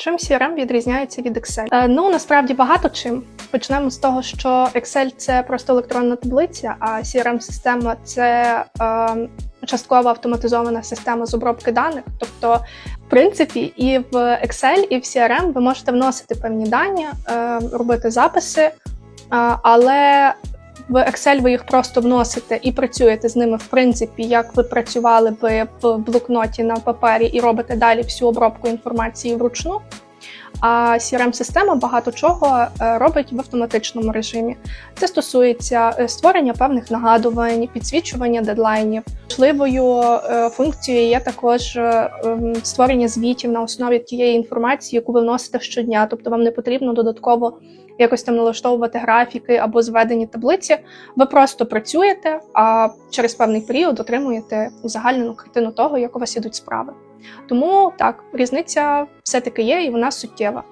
Чим CRM відрізняється від Excel? Е, ну насправді багато чим. Почнемо з того, що Excel це просто електронна таблиця, а CRM-система це е, частково автоматизована система з обробки даних. Тобто, в принципі, і в Excel, і в CRM ви можете вносити певні дані, е, робити записи, е, але в Excel ви їх просто вносите і працюєте з ними, в принципі, як ви працювали би в блокноті на папері і робите далі всю обробку інформації вручну. А CRM-система багато чого е, робить в автоматичному режимі. Це стосується е, створення певних нагадувань, підсвічування дедлайнів. Важливою е, функцією є також ем, створення звітів на основі тієї інформації, яку ви вносите щодня. Тобто вам не потрібно додатково якось там налаштовувати графіки або зведені таблиці. Ви просто працюєте, а через певний період отримуєте узагальнену картину того, як у вас ідуть справи. Тому так, різниця все-таки є, і вона суттєва.